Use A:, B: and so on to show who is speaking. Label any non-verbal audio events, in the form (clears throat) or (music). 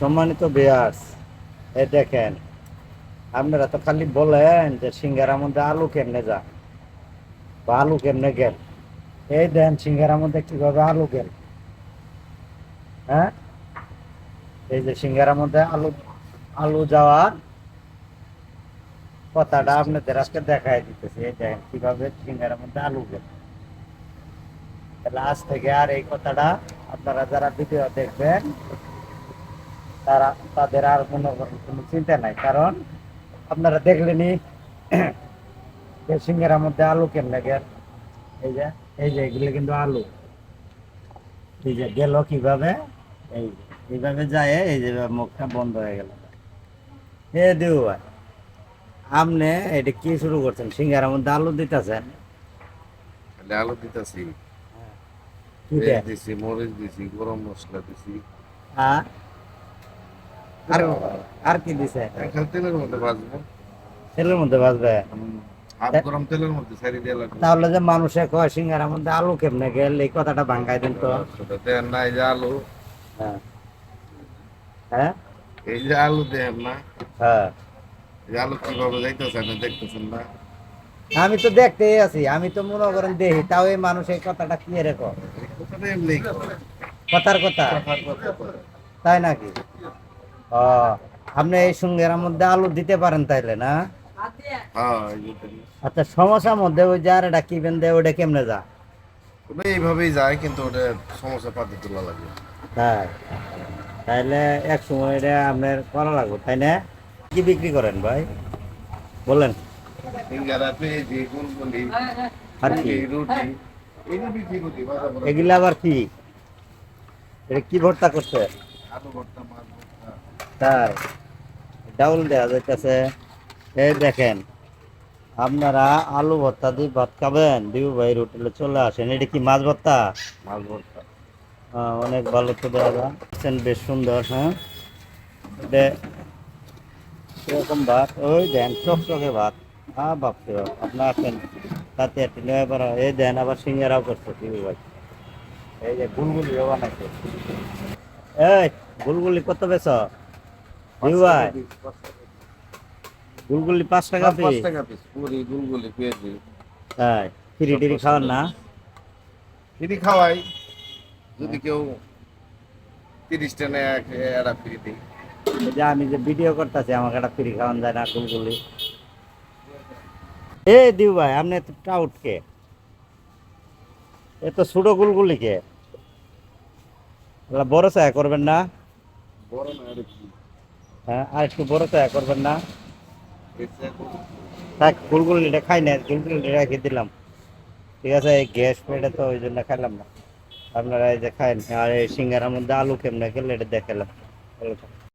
A: সম্মানিত বেয়াস এ দেখেন, আপনারা তো খালি বলেন যে সিঙ্গারার মধ্যে আলু কেমনে যা বা আলু কেমনে গেল। এই দেন সিঙ্গারার মধ্যে কীভাবে আলু গেল। হ্যাঁ? এই যে সিঙ্গারার মধ্যে আলু আলু যাওয়ার কথাটা আপনাদের আজকে দেখাই দিতেছি। এই দেখেন কীভাবে সিঙ্গারার মধ্যে আলু গেল। তাহলে আজ থেকে আর এই কথাটা আপনারা যারা ভিডিও দেখবেন তারা তাদের আর মনে করেন কোনো চিন্তা নাই। কারণ আপনারা দেখলেনি (clears throat) সিঙ্গারার মধ্যে আলু কেমনে গেল এই যে এই যে এগুলো কিন্তু আলু। এই যে গেল কীভাবে? এই এইভাবে যায় এই যে মুখটা বন্ধ হয়ে গেল। এ দেউ ভাই আপনি এটা কি শুরু করছেন? সিঙ্গারার মধ্যে আলু দিতেছেন?
B: আলু দিতেছি। দিছি মরিচ দিছি গরম মশলা দিছি।
A: হ্যাঁ আর আর কি দিছে
B: তেলের মধ্যে ভাজবো।
A: তেলের মধ্যে ভাজবে?
B: গরম তেলের মধ্যে সারি দিয়ে
A: তাহলে যে মানুষে কয় সিঙ্গারার মধ্যে আলু কেমনে গেল? এই কথাটা ভাঙ্গাই দেন তো।
B: দেন না এই যে আলু।
A: হ্যাঁ। হ্যাঁ?
B: এই যে আলু দেন না।
A: হ্যাঁ।
B: আলু কীভাবে যাইতেছেন না দেখতেছেন না?
A: আমি তো দেখতেই আছি আমি তো মনে করেন দেখি তাও এই মানুষ এই কথাটা কি রেখো কথার কথা। তাই নাকি? আপনি এই সঙ্গের মধ্যে আলু দিতে পারেন তাইলে না?
B: হ্যাঁ।
A: আচ্ছা সমস্যার মধ্যে ওই যার এটা কি বেন দেয় ওটা কেমনে যা
B: ওটা এইভাবেই যায় কিন্তু ওটা সমস্যা পাতি তোলা লাগে।
A: তাই? তাইলে এক সময় এটা আপনার করা লাগবে তাই না? কি বিক্রি করেন ভাই? বলেন। আর কি। এগুলা আবার কি? এটা কি ভর্তা করছে?
B: আলু ভর্তা মাছ ভর্তা।
A: তাই ডাউল দেওয়া যাইতেছে। এই দেখেন আপনারা আলু ভর্তা দিয়ে ভাত খাবেন দিবু ভাই হোটেলে চলে আসেন। এটা কি মাছ ভর্তা?
B: মাছ ভর্তা।
A: হ্যাঁ, অনেক ভালো তো দেওয়া যায়। দেখছেন, বেশ সুন্দর হ্যাঁ? এটা এরকম ভাত ওই দেন চকচকে ভাত। হ্যাঁ বাপরে বাপ আপনার আসেন। তাতে একটু পারা এই দেন আবার সিঙ্গারাও করছে দিবু ভাই। এই যে বানাইছে। এই গুলগুলি কত বেছ গুলগুলি পাঁচ টাকা
B: পাঁচ
A: পিস
B: টাকা পিস পুরি গুলগুলি
A: তাই ফিরি টিরি খাওয়ান না?
B: ফ্রি খাওয়াই। যদি কেউ তিরিশ টানে একটা ফ্রি দিই
A: যে আমি যে ভিডিও করতেছি আমাকে একটা ফ্রি খাওয়ান যায় না গুলগুলি। এ দিউ ভাই আপনি তো টাউট কে? এ তো ছোট গুলগুলি কে? বড় চায় করবেন না?
B: বড় না
A: হ্যাঁ আর একটু বড় চায়া করবেন না। থাক গুলগুলিটা খাই না গুলগুলিটা রেখে দিলাম। ঠিক আছে, এই গ্যাস পেটে তো ওই জন্য খাইলাম না। আপনারা এই যে খাইন, আর এই সিঙ্গারার মধ্যে আলু কেমনে খেলে, এটা দেখালাম।